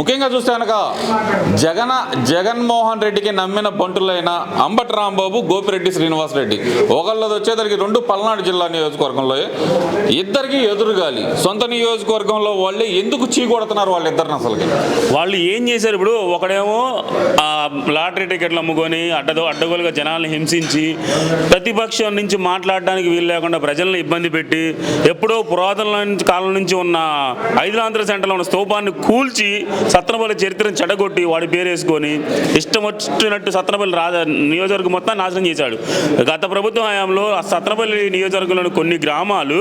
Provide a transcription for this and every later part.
ముఖ్యంగా చూస్తే కనుక జగన్ జగన్మోహన్ రెడ్డికి నమ్మిన పంటులైన అంబటి రాంబాబు గోపిరెడ్డి శ్రీనివాస్ రెడ్డి. ఒకళ్ళది వచ్చేసరికి రెండు పల్నాడు జిల్లా నియోజకవర్గంలో. ఇద్దరికి ఎదురుగాలి. సొంత నియోజకవర్గంలో వాళ్ళే ఎందుకు చీకొడుతున్నారు వాళ్ళిద్దరిని అసలుకి? వాళ్ళు ఏం చేశారు ఇప్పుడు? ఒకడేమో లాటరీ టికెట్లు అమ్ముకొని అడ్డదో అడ్డగోలుగా జనాల్ని హింసించి ప్రతిపక్షం నుంచి మాట్లాడడానికి వీలు లేకుండా ప్రజలను ఇబ్బంది పెట్టి ఎప్పుడో పురాతన కాలం నుంచి ఉన్న ఐదులాంధ్ర సెంటర్లో ఉన్న స్తూపాన్ని కూల్చి సత్రపల్లి చరిత్రను చెడగొట్టి వాడి పేరు వేసుకొని ఇష్టం వచ్చినట్టు సత్రపల్లి రాజ నియోజకవర్గం మొత్తం నాశనం చేశాడు. గత ప్రభుత్వ హయాంలో ఆ నియోజకవర్గంలోని కొన్ని గ్రామాలు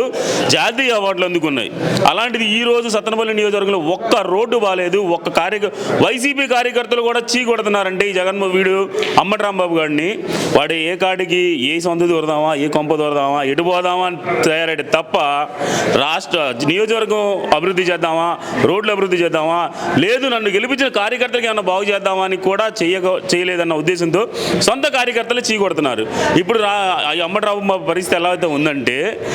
జాతీయ అవార్డులు అందుకున్నాయి. అలాంటిది ఈ రోజు సత్తనపల్లి నియోజకవర్గంలో ఒక్క రోడ్డు బాగాలేదు ఒక్క కార్య వైసీపీ కార్యకర్తలు కూడా చీకొడుతున్నారంటే ఈ జగన్మోహన్ వీడు అమ్మటి రాంబాబు గారిని. వాడు ఏ కాడికి ఏ సొంత దూరదామా ఏ కొంప దూరదామా ఎటు పోదామా అని తయారయ్యాడు తప్ప రాష్ట్ర నియోజకవర్గం అభివృద్ధి చేద్దామా రోడ్లు అభివృద్ధి చేద్దామా లేదు నన్ను గెలిపించిన కార్యకర్తలకి ఏమన్నా బాగు చేద్దామని కూడా చేయక చేయలేదన్న ఉద్దేశంతో సొంత కార్యకర్తలు చీకొడుతున్నారు ఇప్పుడు రా ఈ మా పరిస్థితి ఎలా అయితే ఉందంటే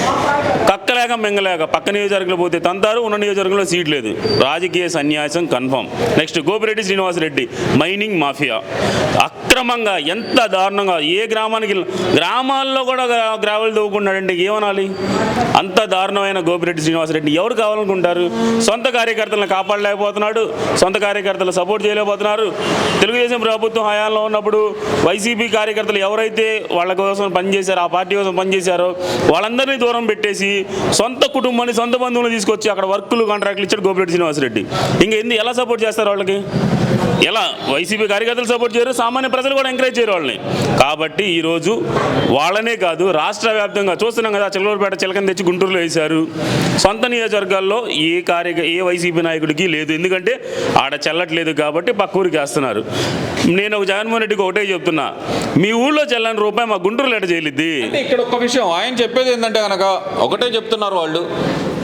కక్కలేక మెంగలేక పక్క నియోజకవర్గంలో పోతే తంతారు ఉన్న నియోజకవర్గంలో సీట్ లేదు. రాజకీయ సన్యాసం confirm next Gopireddy Srinivasreddy mining mafia. అక్రమంగా ఎంత దారుణంగా ఏ గ్రామానికి గ్రామాల్లో కూడా గ్రా- గ్రావెల్ తవ్వుకున్నాడంటే ఏమనాలి? అంత దారుణమైన గోపిరెడ్డి శ్రీనివాసరెడ్డి ఎవరు కావాలనుకుంటారు? సొంత కార్యకర్తలను కాపాడలేకపోతున్నాడు సొంత కార్యకర్తలు సపోర్ట్ చేయలేకపోతున్నారు. తెలుగుదేశం ప్రభుత్వం హయాంలో ఉన్నప్పుడు వైసీపీ కార్యకర్తలు ఎవరైతే వాళ్ళ కోసం పనిచేశారో ఆ పార్టీ కోసం పనిచేశారో వాళ్ళందరినీ దూరం పెట్టేసి సొంత కుటుంబాన్ని సొంత బంధువులు తీసుకొచ్చి అక్కడ వర్కులు కాంట్రాక్ట్లు ఇచ్చాడు గోపిరెడ్డి శ్రీనివాసరెడ్డి. ఇంకా ఎందుకు ఎలా సపోర్ట్ చేస్తారు వాళ్ళకి? ఎలా? వైసీపీ కార్యకర్తలు సపోర్ట్ చేయరు సామాన్య ప్రజలు కూడా ఎంకరేజ్ చేయరు వాళ్ళని. కాబట్టి ఈరోజు వాళ్ళనే కాదు రాష్ట్ర వ్యాప్తంగా చూస్తున్నాం కదా చిలకూరుపేట చిలకని తెచ్చి గుంటూరులో వేశారు. సొంత నియోజకవర్గాల్లో ఏ కార్య ఏ వైసీపీ నాయకుడికి లేదు. ఎందుకంటే ఆడ చెల్లట్లేదు కాబట్టి పక్క ఊరికి వేస్తున్నారు. నేను జగన్మోహన్ రెడ్డికి ఒకటే చెప్తున్నా మీ ఊళ్ళో చెల్లని రూపాయి మా గుంటూరులో ఎట చేయలేదు ఇక్కడ ఒక విషయం ఆయన చెప్పేది ఏంటంటే కనుక ఒకటే చెప్తున్నారు వాళ్ళు.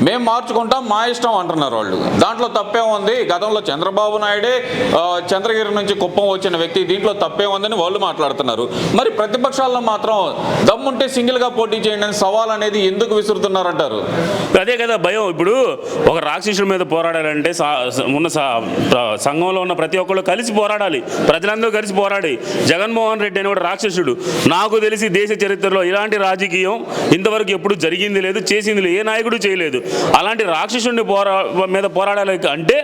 మేము మార్చుకుంటాం మా ఇష్టం అంటున్నారు వాళ్ళు. దాంట్లో తప్పే ఉంది. గతంలో చంద్రబాబు నాయుడే చంద్రగిరి నుంచి కుప్పం వచ్చిన వ్యక్తి దీంట్లో తప్పే ఉందని వాళ్ళు మాట్లాడుతున్నారు. మరి ప్రతిపక్షాల్లో మాత్రం దమ్ముంటే సింగిల్గా పోటీ చేయండి అని సవాల్ అనేది ఎందుకు విసురుతున్నారంటారు? అదే కదా భయం. ఇప్పుడు ఒక రాక్షసుడి మీద పోరాడాలంటే సా- ఉన్న సంఘంలో ఉన్న ప్రతి ఒక్కళ్ళు కలిసి పోరాడాలి. ప్రజలందరూ కలిసి పోరాడి. జగన్మోహన్ రెడ్డి అనేవాడు రాక్షసుడు. నాకు తెలిసి దేశ చరిత్రలో ఇలాంటి రాజకీయం ఇంతవరకు ఎప్పుడు జరిగింది లేదు చేసింది లేదు. ఏ నాయకుడు చేయలేదు. అలాంటి రాక్షసుడిని పోరా మీద పోరాడాలి అంటే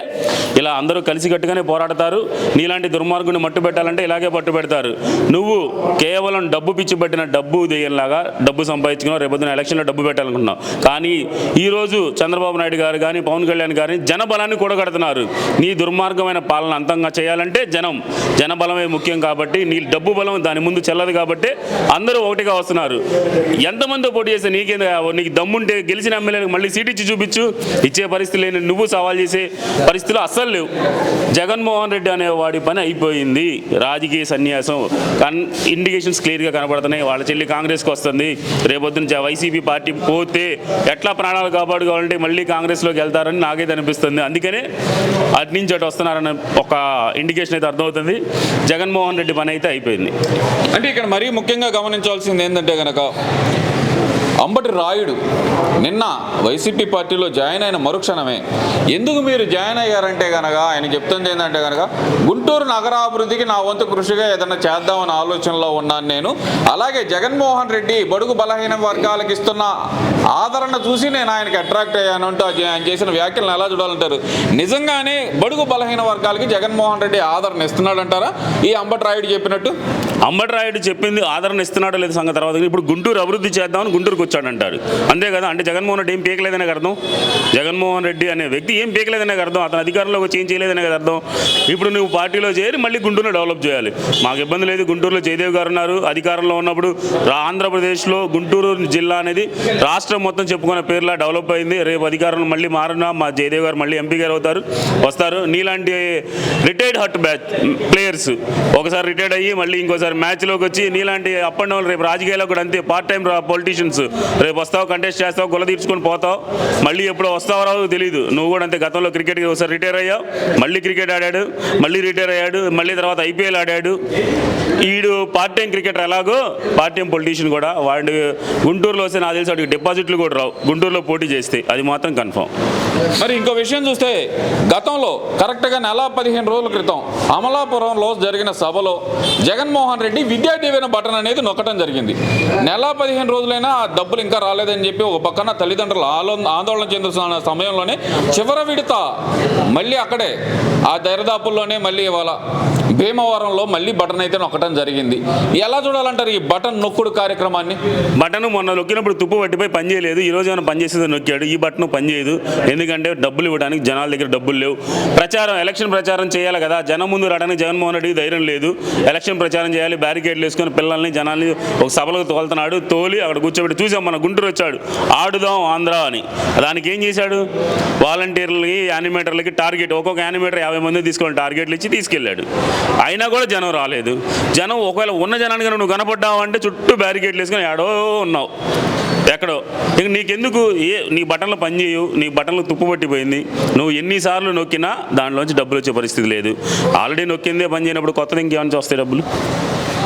ఇలా అందరూ కలిసికట్టుగానే పోరాడతారు. నీలాంటి దుర్మార్గుని మట్టు పెట్టాలంటే ఇలాగే పట్టు పెడతారు. నువ్వు కేవలం డబ్బు పిచ్చి పెట్టిన డబ్బు దెయ్యంలాగా డబ్బు సంపాదించుకున్నావు రేపొద్దున ఎలక్షన్లో డబ్బు పెట్టాలనుకున్నావు కానీ ఈరోజు చంద్రబాబు నాయుడు గారు కానీ పవన్ కళ్యాణ్ గారిని జనబలాన్ని కూడగడుతున్నారు. నీ దుర్మార్గమైన పాలన అంతంగా చేయాలంటే జనం. జనబలమే ముఖ్యం కాబట్టి నీ డబ్బు బలం దాని ముందు చెల్లదు కాబట్టి అందరూ ఒకటిగా వస్తున్నారు. ఎంతమంది పోటీ చేస్తే నీకేందో నీకు దమ్ముంటే గెలిచిన ఎమ్మెల్యేలకు మళ్ళీ సీట్ ఇచ్చి చూపించు. ఇచ్చే పరిస్థితి లేని నువ్వు సవాల్ చేసే పరిస్థితులు అస్సలు లేవు. జగన్మోహన్ రెడ్డి అనే వాడి పని అయిపోయింది. రాజకీయ సన్యాసం. కన్ ఇండికేషన్స్ క్లియర్గా కనబడుతున్నాయి వాళ్ళ చెల్లి కాంగ్రెస్కి వస్తుంది. రేపొద్దున జ- వైసీపీ పార్టీ పోతే ఎట్లా ప్రాణాలు కాపాడుకోవాలంటే మళ్ళీ కాంగ్రెస్లోకి వెళ్తారని నాకైతే అనిపిస్తుంది. అందుకనే అటు నుంచి అటు వస్తున్నారని ఒక ఇండికేషన్ అయితే అర్థమవుతుంది. జగన్మోహన్ రెడ్డి పని అయితే అయిపోయింది. అంటే ఇక్కడ మరీ ముఖ్యంగా గమనించాల్సింది ఏంటంటే కనుక అంబటి రాయుడు నిన్న వైసీపీ పార్టీలో జాయిన్ అయిన మరుక్షణమే. ఎందుకు మీరు జాయిన్ అయ్యారంటే కనుక ఆయన చెప్తుంది ఏంటంటే కనుక గుంటూరు నగరాభివృద్ధికి నా వంతు కృషిగా ఏదైనా చేద్దామన్న ఆలోచనలో ఉన్నాను నేను. అలాగే జగన్మోహన్ రెడ్డి బడుగు బలహీన వర్గాలకు ఇస్తున్న ఆదరణ చూసి నేను ఆయనకి అట్రాక్ట్ అయ్యాను అంటూ ఆయన చేసిన వ్యాఖ్యలను ఎలా చూడాలంటారు? నిజంగానే బడుగు బలహీన వర్గాలకి జగన్మోహన్ రెడ్డి ఆదరణ ఇస్తున్నాడంటారా? ఈ అంబటి రాయుడు చెప్పినట్టు? అంబటి రాయుడు చెప్పింది ఆదరణ ఇస్తున్నాడో లేదు సంగతి తర్వాత. ఇప్పుడు గుంటూరు అభివృద్ధి చేద్దామని గుంటూరుకు వచ్చాడంటారు అంతే కదా? అంటే జగన్మోహన్ రెడ్డి ఏం పీకలేదనే అర్థం? జగన్మోహన్ రెడ్డి అనే వ్యక్తి ఏం పీకలేదనే అర్థం? అతను అధికారంలో వచ్చి ఏం చేయలేదనే కదా అర్థం? ఇప్పుడు నువ్వు పార్టీలో చేరి మళ్ళీ గుంటూరులో డెవలప్ చేయాలి. మాకు ఇబ్బంది లేదు గుంటూరులో జయదేవ్ గారు ఉన్నారు అధికారంలో ఉన్నప్పుడు ఆంధ్రప్రదేశ్లో గుంటూరు జిల్లా అనేది రాష్ట్రం మొత్తం చెప్పుకునే పేర్లా డెవలప్ అయింది. రేపు అధికారంలో మళ్ళీ మారినా మా జయదేవ్ గారు మళ్ళీ ఎంపీ గారు అవుతారు వస్తారు. నీలాంటి రిటైర్డ్ హట్ బ్యాచ్ ప్లేయర్స్ ఒకసారి రిటైర్డ్ అయ్యి మళ్ళీ ఇంకోసారి మ్యాచ్లోకి వచ్చి నీలాంటి అప్ అండ్ డౌన్ రేపు రాజకీయాల్లో కూడా అంతే. పార్ట్ టైం పొలిటీషియన్స్ రేపు వస్తావు కంటెస్ట్ చేస్తావు గుల తీర్చుకొని పోతావు. మళ్ళీ ఎప్పుడు వస్తావో రావు తెలియదు నువ్వు కూడా అంతే గతంలో క్రికెట్ ఒకసారి రిటైర్ అయ్యావు. మళ్ళీ క్రికెట్ ఆడాడు మళ్ళీ రిటైర్ అయ్యాడు మళ్ళీ తర్వాత ఐపీఎల్ ఆడాడు. ఈడు పార్ట్ టైం క్రికెటర్ ఎలాగో పార్ట్ టైం పొలిటీషియన్ కూడా. వాడు గుంటూరులో వస్తే నాకు తెలిసి వాడికి డిపాజిట్లు కూడా రావు. గుంటూరులో పోటీ చేస్తే అది మాత్రం కన్ఫర్మ్ మరి ఇంకో విషయం చూస్తే గతంలో కరెక్ట్గా నెల పదిహేను రోజుల క్రితం అమలాపురంలో జరిగిన సభలో జగన్మోహన్ రెడ్డి విద్యా దీవెన బటన్ అనేది నొక్కడం జరిగింది. నెల పదిహేను రోజులైనా ఆ డబ్బులు ఇంకా రాలేదని చెప్పి ఒక పక్కన తల్లిదండ్రులు ఆలో ఆందోళన చెందుతున్న సమయంలోనే చివరి విడత మళ్ళీ అక్కడే ఆ దరిదాపుల్లోనే మళ్ళీ ఇవాళ భీమవరంలో మళ్ళీ బటన్ అయితే నొక్కడం జరిగింది. ఎలా చూడాలంటారు ఈ బటన్ నొక్కుడు కార్యక్రమాన్ని? బటన్ మొన్న నొక్కినప్పుడు తుప్పు పట్టిపోయి పని చేయలేదు ఈ రోజు ఏమైనా పని చేసేది నొక్కాడు ఈ బటన్ పని చేయదు. ఎందుకంటే డబ్బులు ఇవ్వడానికి జనాల దగ్గర డబ్బులు లేవు. ప్రచారం ఎలక్షన్ ప్రచారం చేయాలి కదా జనం ముందు రావడానికి జగన్మోహన్ రెడ్డికి ధైర్యం లేదు. ఎలక్షన్ ప్రచారం చేయాలి బ్యారికేడ్లు వేసుకొని పిల్లల్ని జనాల్ని ఒక సభలకు తోలుతున్నాడు తోలి అక్కడ కూర్చోబెట్టి చూసి మన గుంటూరు వచ్చాడు. ఆడుదాం ఆంధ్ర అని. దానికి ఏం చేశాడు? వాలంటీర్లకి యానిమేటర్లకి టార్గెట్ ఒక్కొక్క యానిమేటర్ యాభై మంది తీసుకొని టార్గెట్లు ఇచ్చి తీసుకెళ్ళాడు. అయినా కూడా జనం రాలేదు. జనం ఒకవేళ ఉన్న జనానికి నువ్వు కనపడ్డావు అంటే చుట్టూ బ్యారికేడ్లు వేసుకొని ఆడో ఉన్నావు. ఎక్కడో. ఇక నీకెందుకు? ఏ నీ బటన్లు పనిచేయవు నీ బటన్లు తుప్పు పట్టిపోయింది. నువ్వు ఎన్నిసార్లు నొక్కినా దాంట్లోంచి డబ్బులు వచ్చే పరిస్థితి లేదు. ఆల్రెడీ నొక్కిందే పని చేయనప్పుడు కొత్తది ఇంకేమైనా వస్తాయి డబ్బులు?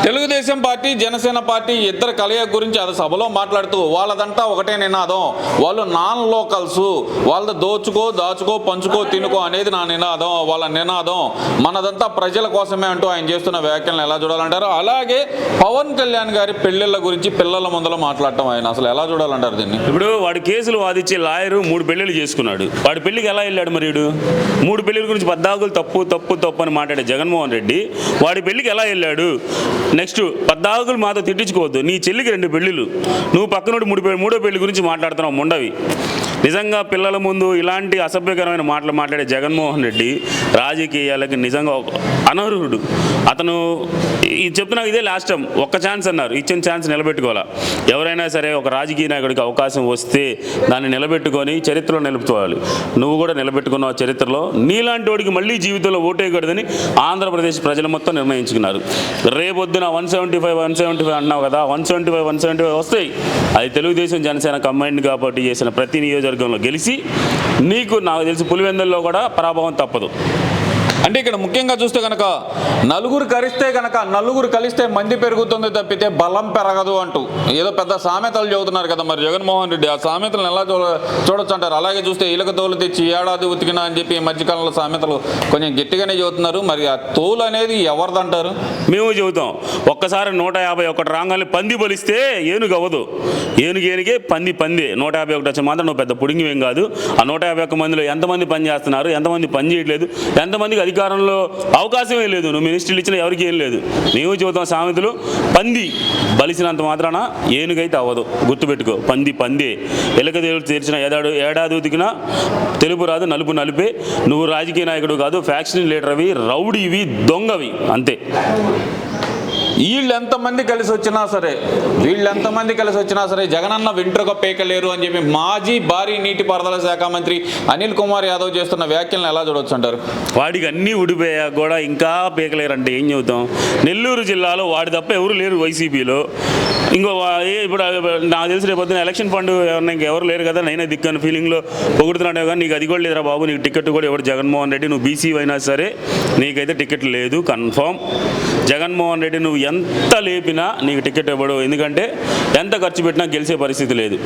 తెలుగుదేశం పార్టీ జనసేన పార్టీ ఇద్దరు కలయిక గురించి అది సభలో మాట్లాడుతూ వాళ్ళదంతా ఒకటే నినాదం. వాళ్ళు నాన్ లోకల్స్. వాళ్ళది దోచుకో దాచుకో పంచుకో తినుకో అనేది నా నినాదం వాళ్ళ నినాదం. మనదంతా ప్రజల కోసమే అంటూ ఆయన చేస్తున్న వ్యాఖ్యలను ఎలా చూడాలంటారు? అలాగే పవన్ కళ్యాణ్ గారి పెళ్ళిళ్ళ గురించి పిల్లల ముందర మాట్లాడటం ఆయన అసలు ఎలా చూడాలంటారు దీన్ని? ఇప్పుడు వాడు కేసులు వాదించే లాయరు మూడు పెళ్ళిళ్ళు చేసుకున్నాడు. వాడి పెళ్ళికి ఎలా వెళ్ళాడు మరి మూడు పెళ్ళిళ్ళ గురించి పద్దాకులు తప్పు తప్పు తప్పు అని మాట్లాడే జగన్మోహన్ రెడ్డి వాడి పెళ్ళికి ఎలా వెళ్ళాడు? నెక్స్ట్ పద్దాకులు మాతో తిట్టించుకోవద్దు. నీ చెల్లికి రెండు పెళ్ళిళ్ళు. నువ్వు పక్కనోడు మూడు మూడో పెళ్ళి గురించి మాట్లాడుతున్నావు ఉండవి నిజంగా పిల్లల ముందు ఇలాంటి అసభ్యకరమైన మాటలు మాట్లాడే జగన్మోహన్ రెడ్డి రాజకీయాలకి నిజంగా ఒక అనర్హుడు. అతను ఈ చెప్తున్నా ఇదే లాస్ట్ టైం. ఒక్క ఛాన్స్ అన్నారు. ఇచ్చిన ఛాన్స్ నిలబెట్టుకోవాలా? ఎవరైనా సరే ఒక రాజకీయ నాయకుడికి అవకాశం వస్తే దాన్ని నిలబెట్టుకొని చరిత్రలో నిలుపుకోవాలి. నువ్వు కూడా నిలబెట్టుకున్నావు చరిత్రలో. నీలాంటి వాడికి మళ్ళీ జీవితంలో ఓటేయకూడదని ఆంధ్రప్రదేశ్ ప్రజలు మొత్తం నిర్ణయించుకున్నారు. రేపొద్దున one seventy five one seventy five అన్నావు కదా one seventy five one seventy five వస్తాయి. అది తెలుగుదేశం జనసేన కంబైన్డ్ కాబట్టి చేసిన ప్రతి నియోజక నియోజకవర్గంలో గెలిచి నీకు నాకు తెలిసి పులివెందుల్లో కూడా పరాభవం తప్పదు. అంటే ఇక్కడ ముఖ్యంగా చూస్తే కనుక నలుగురు కలిస్తే కనుక నలుగురు కలిస్తే మంది పెరుగుతుంది తప్పితే బలం పెరగదు అంటూ. ఏదో పెద్ద సామెతలు చెబుతున్నారు కదా మరి జగన్మోహన్ రెడ్డి. ఆ సామెతలను ఎలా చూడ చూడొచ్చు అంటారు? అలాగే చూస్తే ఇలక తోలు తెచ్చి ఏడాది ఉతికినా అని చెప్పి ఈ మధ్యకాలంలో సామెతలు కొంచెం గట్టిగానే చెబుతున్నారు. మరి ఆ తోలు అనేది ఎవరిదంటారు? మేము చెబుతాం. ఒక్కసారి నూట యాభై ఒకటి రాగానే పంది బలిస్తే ఏనుగు అవ్వదు. ఏనుగు ఏనుగే పంది పంది. నూట యాభై ఒకటి వచ్చే మాత్రం నువ్వు పెద్ద పుడింగి ఏం కాదు. ఆ నూట యాభై ఒక్క మందిలో ఎంతమంది పని చేస్తున్నారు? ఎంతమంది పని చేయట్లేదు? ఎంతమందికి అధికారంలో అవకాశమే లేదు. నువ్వు మినిస్ట్రీలు ఇచ్చిన ఎవరికి ఏం లేదు. నీవు చెబుతాం సామెతలు పంది బలిసినంత మాత్రాన ఏనుగైతే అవ్వదు. గుర్తుపెట్టుకో పంది పందే. ఎలక దేవుడు తెరిచిన ఏడాడు ఏడాది ఉతికినా తెలుపు రాదు నలుపు నలిపే. నువ్వు రాజకీయ నాయకుడు కాదు ఫ్యాక్షన్ లీడర్ అవి రౌడీవి దొంగవి. అంతే. వీళ్ళు ఎంతమంది కలిసి వచ్చినా సరే వీళ్ళు ఎంతమంది కలిసి వచ్చినా సరే జగనన్న వెంట్రుక పేకలేరు అని చెప్పి మాజీ భారీ నీటిపారుదల శాఖ మంత్రి అనిల్ కుమార్ యాదవ్ చేస్తున్న వ్యాఖ్యలను ఎలా చూడొచ్చు అంటారు వాడికి అన్నీ ఉడిపోయా కూడా ఇంకా పేకలేరంటే ఏం చెబుతాం? నెల్లూరు జిల్లాలో వాడి తప్ప ఎవరు లేరు వైసీపీలో. ఇంకో ఏ ఇప్పుడు నాకు తెలిసి రేపు పొద్దున ఎలక్షన్ ఫండ్ ఎవరన్నా ఇంకెవరు లేరు కదా నేనే దిక్కని ఫీలింగ్లో పొగుడుతున్నాడు కానీ నీకు అది కూడా లేదురా బాబు నీకు టికెట్ కూడా ఎవరు జగన్మోహన్ రెడ్డి నువ్వు బీసీ అయినా సరే నీకైతే టికెట్ లేదు కన్ఫర్మ్ జగన్మోహన్ రెడ్డి నువ్వు ఎంత లేపినా నీకు టికెట్ ఇవ్వడు ఎందుకంటే ఎంత ఖర్చు పెట్టినా గెలిచే పరిస్థితి లేదు.